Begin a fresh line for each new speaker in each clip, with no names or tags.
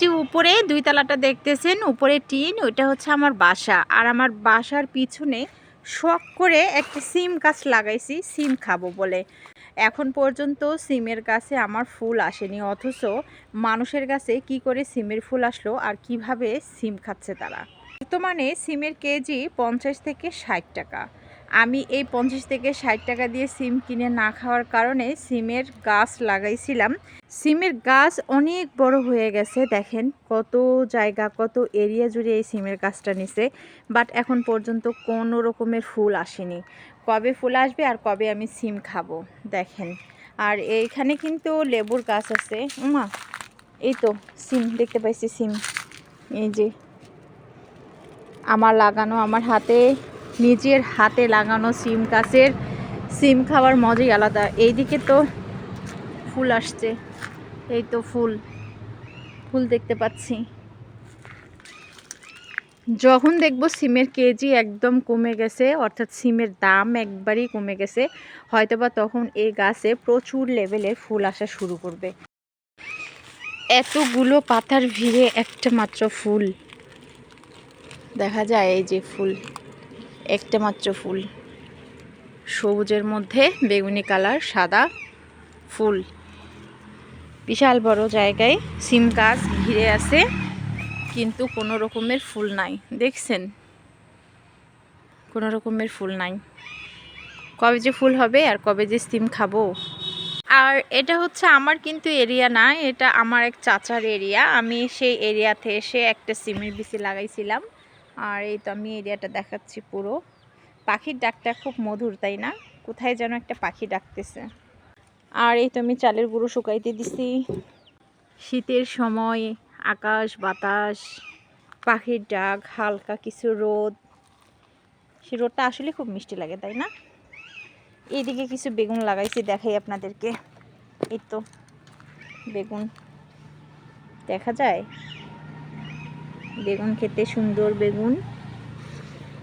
যে উপরে দুই তলাটা দেখতেছেন, উপরে টিন, ওইটা হচ্ছে আমার বাসা। আর আমার বাসার পিছনে শখ করে একটা সিম গাছ লাগাইছি, সিম খাব বলে। এখন পর্যন্ত সিমের গাছে আমার ফুল আসেনি, অথচ মানুষের গাছে কি করে সিমের ফুল আসলো আর কীভাবে সিম খাচ্ছে তারা? বর্তমানে সিমের কেজি পঞ্চাশ থেকে ষাট টাকা। আমি এই পঞ্চাশ থেকে ষাট টাকা দিয়ে সিম কিনে না খাওয়ার কারণে সিমের গাছ লাগাইছিলাম। সিমের গাছ অনেক বড় হয়ে গেছে, দেখেন কত জায়গা, কত এরিয়া জুড়ে এই সিমের গাছটা নিছে। বাট এখন পর্যন্ত কোনো রকমের ফুল আসেনি। কবে ফুল আসবে আর কবে আমি সিম খাব, দেখেন। আর এইখানে কিন্তু লেবুর গাছ আছে। উমা, এই তো সিম, দেখতে পাইছি সিম। এই যে, আমার লাগানো আমার হাতে নিজের হাতে লাগানো সিম গাছের সিম খাওয়ার মজাই আলাদা। এইদিকে তো ফুল আসছে। এই তো ফুল। ফুল দেখতে পাচ্ছি। যখন দেখব সিমের কেজি একদম কমে গেছে, অর্থাৎ সিমের দাম একবারই কমে গেছে, হয়তোবা তখন এই গাছে প্রচুর লেভেলের ফুল আসা শুরু করবে। এতগুলো পাতার ভিড়ে একটা মাত্র ফুল। দেখা যায় এই যে ফুল। একটা মাত্র ফুল। সবুজের মধ্যে বেগুনি কালার, সাদা ফুল। বিশাল বড় জায়গায় সিম গাছ ঘিরে আছে, কিন্তু কোনো রকমের ফুল নাই। দেখছেন? কোনো রকমের ফুল নাই। কবে যে ফুল হবে আর কবে যে সিম খাব? আর এটা হচ্ছে আমার কিন্তু এরিয়া না, এটা আমার এক চাচার এরিয়া। আমি সেই এরিয়াতে এসে একটা সিমের বিচি লাগাইছিলাম। আর এই তো আমি এরিয়াটা দেখাচ্ছি পুরো। পাখির ডাকটা খুব মধুর, তাই না? কোথায় যেন একটা পাখি ডাকতেছে। আর এই তো আমি চালের গুঁড়ো শুকাইতে দিছি। শীতের সময় আকাশ, বাতাস, পাখির ডাক, হালকা কিছু রোদ। সে রোদটা আসলে খুব মিষ্টি লাগে, তাই না? এইদিকে কিছু বেগুন লাগাইছি, দেখাই আপনাদেরকে। এই তো, বেগুন। দেখা যায়? বেগুন খেতে সুন্দর বেগুন।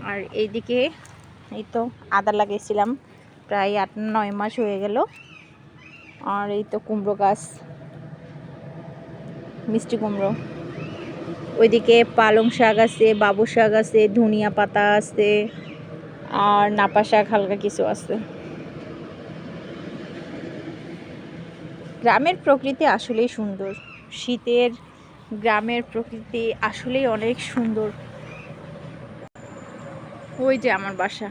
আর এইদিকে এই তো আদা লাগিয়েছিলাম, প্রায় আট, নয় মাস হয়ে গেল। আর এই তো কুমড়ো গাছ, মিষ্টি কুমড়ো। ওইদিকে পালং শাক আছে, বাবু শাক আছে, ধনিয়া পাতা আছে, আর নাপা শাক হালকা কিছু আছে। গ্রামের প্রকৃতি আসলেই সুন্দর। শীতের গ্রামের প্রকৃতি আসলেই অনেক সুন্দর। ওই যে আমার বাসা,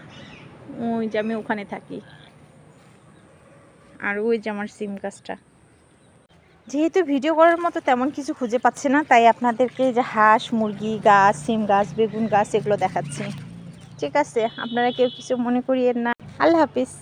ওই যে আমি ওখানে থাকি। আর ওই যে আমার সিম গাছটা যেহেতু ভিডিও করার মতো তেমন কিছু খুঁজে পাচ্ছে না, তাই আপনাদেরকে যে হাঁস, মুরগি, গাছ, সিম গাছ, বেগুন গাছ, এগুলো দেখাচ্ছি। ঠিক আছে, আপনারা কেউ কিছু মনে করিয়েন না। আল্লাহ হাফিজ।